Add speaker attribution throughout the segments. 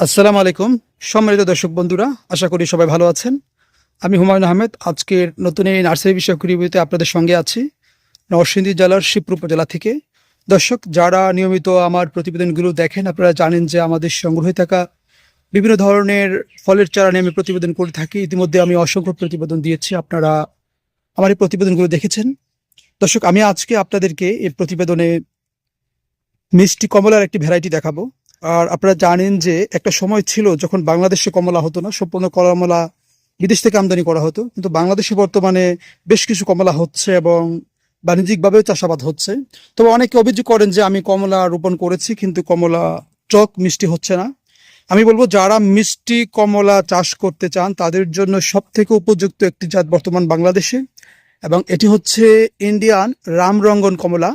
Speaker 1: আসসালামু আলাইকুম। সম্মানিত দর্শক বন্ধুরা, আশা করি সবাই ভালো আছেন। আমি হুমায়ুন আহমেদ, আজকের নতুন এই নার্সারি বিষয়ক রিভিউতে আপনাদের সঙ্গে আছি নরসিংদী জেলার শিবপুর উপজেলা থেকে। দর্শক, যারা নিয়মিত আমার প্রতিবেদনগুলো দেখেন, আপনারা জানেন যে আমাদের সংগ্রহে থাকা বিভিন্ন ধরনের ফলের চারা নিয়ে আমি প্রতিবেদন করে থাকি। ইতিমধ্যে আমি অসংখ্য প্রতিবেদন দিয়েছি, আপনারা আমার এই প্রতিবেদনগুলো দেখেছেন। দর্শক, আমি আজকে আপনাদেরকে এই প্রতিবেদনে মিষ্টি কমলার একটি ভ্যারাইটি দেখাবো। আর আপনারা জানেন যে একটা সময় ছিল যখন বাংলাদেশে কমলা হতো না, সম্পূর্ণ কমলা বিদেশ থেকে আমদানি করা হতো। কিন্তু বাংলাদেশে বর্তমানে বেশ কিছু কমলা হচ্ছে এবং বাণিজ্যিকভাবেও চাষাবাদ হচ্ছে। তবে অনেকে অভিযোগ করেন যে আমি কমলা রোপণ করেছি, কিন্তু কমলা টক মিষ্টি হচ্ছে না। আমি বলব, যারা মিষ্টি কমলা চাষ করতে চান, তাদের জন্য সব থেকে উপযুক্ত একটি জাত বর্তমান বাংলাদেশে, এবং এটি হচ্ছে ইন্ডিয়ান রামরঙ্গন কমলা।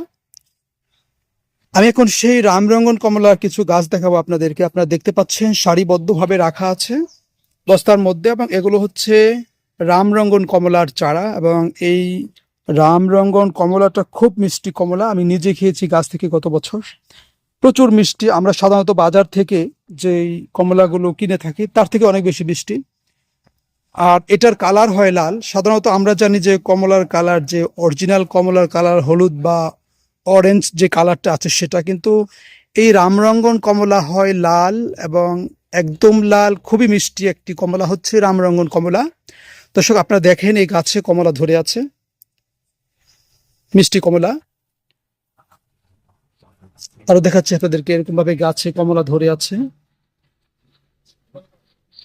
Speaker 1: আমি এখন সেই রামরঙ্গন কমলার কিছু গাছ দেখাবো আপনাদেরকে। আপনারা দেখতে পাচ্ছেন সারিবদ্ধভাবে রাখা আছে বস্তার মধ্যে এবং এগুলো হচ্ছে রামরঙ্গন কমলার চারা এবং এই রামরঙ্গন কমলাটা খুব মিষ্টি কমলা। আমি নিজে খেয়েছি গাছ থেকে গত বছর। প্রচুর মিষ্টি। আমরা সাধারণত বাজার থেকে যেই কমলাগুলো কিনে থাকি, তার থেকে অনেক বেশি মিষ্টি। আর এটার কালার হয় লাল। সাধারণত আমরা জানি যে কমলার কালার যে অরিজিনাল কমলার কালার হলুদ বা অরেঞ্জ যে কালারটা আছে সেটা কিন্তু এই রামরঙ্গন কমলা হয় লাল এবং একদম লাল, খুবই মিষ্টি একটি কমলা হচ্ছে রামরঙ্গন কমলা। দর্শক, আপনারা দেখেন এই গাছে কমলা ধরে আছে। মিষ্টি কমলা। আরও দেখাচ্ছি আপনাদেরকে এরকম ভাবে গাছে কমলা ধরে আছে।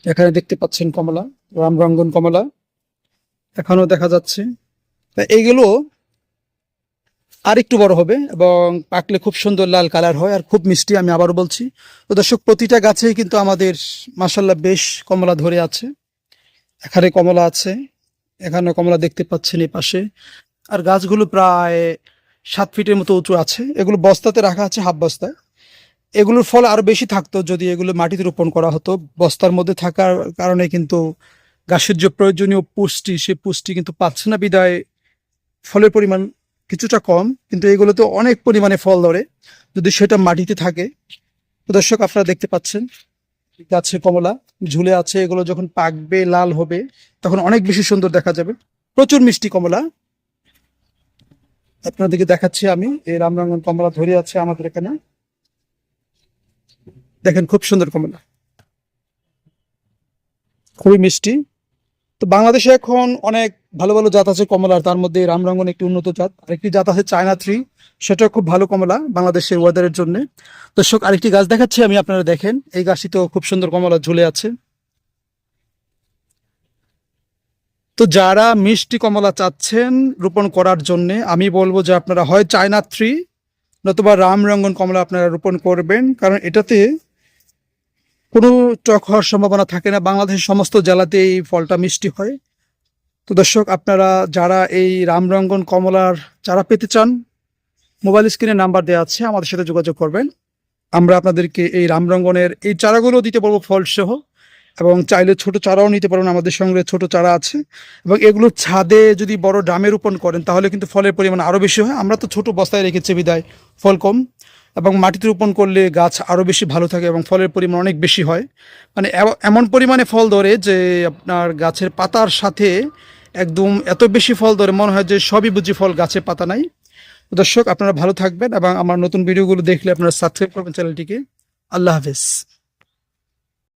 Speaker 1: এখানে দেখতে পাচ্ছেন কমলা, রামরঙ্গন কমলা। এখনও দেখা যাচ্ছে। এইগুলো আর একটু বড় হবে এবং পাকলে খুব সুন্দর লাল কালার হয় আর খুব মিষ্টি, আমি আবারও বলছি। তো দর্শক, প্রতিটা গাছেই কিন্তু আমাদের মাসাল্লাহ বেশ কমলা ধরে আছে। এখানে কমলা আছে এখানে কমলা দেখতে পাচ্ছেন এই পাশে। আর গাছগুলো প্রায় সাত ফিটের মতো উঁচু আছে। এগুলো বস্তাতে রাখা আছে, হাফ বস্তায় এগুলোর ফল আরও বেশি থাকতো যদি এগুলো মাটিতে রোপণ করা হতো। বস্তার মধ্যে থাকার কারণে কিন্তু গাছের যে প্রয়োজনীয় পুষ্টি সেই পুষ্টি কিন্তু পাচ্ছে না বিদায়। ফলের পরিমাণ কিছুটা কম, কিন্তু এগুলোতে অনেক পরিমাণে ফল ধরে। যদি সেটা মাটিতে থাকে দর্শক আপনারা দেখতে পাচ্ছেন গাছে কমলা, ঝুলে আছে, এগুলো যখন পাকবে, লাল হবে, তখন অনেক বেশি সুন্দর দেখা যাবে। প্রচুর মিষ্টি কমলা। আপনাদেরকে দেখাচ্ছি আমি, এই রামরঙ্গন কমলা ধরে আছে আমাদের এখানে। দেখেন খুব সুন্দর কমলা। খুবই মিষ্টি। তো বাংলাদেশে এখন অনেক ভালো ভালো জাত আছে কমলার তার মধ্যে রামরঙ্গন একটি উন্নত জাত। আরেকটি জাত আছে চায়না থ্রি সেটা খুব ভালো কমলা বাংলাদেশের ওয়েদারের জন্য। দর্শক, আরেকটি গাছ দেখাচ্ছি, আমি আপনারা দেখেন। এই গাছটি তো খুব সুন্দর কমলা ঝুলে আছে। তো যারা মিষ্টি কমলা চাচ্ছেন রোপণ করার জন্য, আমি বলব যে আপনারা হয় চায়না থ্রি নতুবা রামরঙ্গন কমলা আপনারা রোপণ করবেন, কারণ এটাতে কোনো টক হওয়ার সম্ভাবনা থাকে না। বাংলাদেশের সমস্ত জেলাতে এই ফলটা মিষ্টি হয়। তো দর্শক, আপনারা যারা এই রামরঙ্গন কমলার চারা পেতে চান, মোবাইল স্ক্রিনে নাম্বার দেওয়া আছে, আমাদের সাথে যোগাযোগ করবেন। আমরা আপনাদেরকে এই রামরঙ্গনের এই চারাগুলো দিতে পারব ফল সহ এবং চাইলে ছোট চারাও নিতে পারবেন আমাদের সঙ্গে ছোট চারা আছে। এবং এগুলো ছাদে যদি বড় ড্রামে রোপণ করেন, তাহলে কিন্তু ফলের পরিমাণ আরও বেশি হয়। আমরা তো ছোট বস্তায় রেখেছি বিদায়, ফল কম। এবং মাটিতে রোপণ করলে গাছ আরও বেশি ভালো থাকে এবং ফলের পরিমাণ অনেক বেশি হয়। মানে এমন পরিমাণে ফল ধরে যে আপনার গাছের পাতার সাথে একদম এত বেশি ফল ধরে মনে হয় যে সবই বুঝি ফল গাছে পাতা নাই। দর্শক, আপনারা ভালো থাকবেন এবং আমার নতুন ভিডিওগুলো দেখলে আপনারা সাবস্ক্রাইব করবেন চ্যানেলটিকে। আল্লাহ হাফেজ।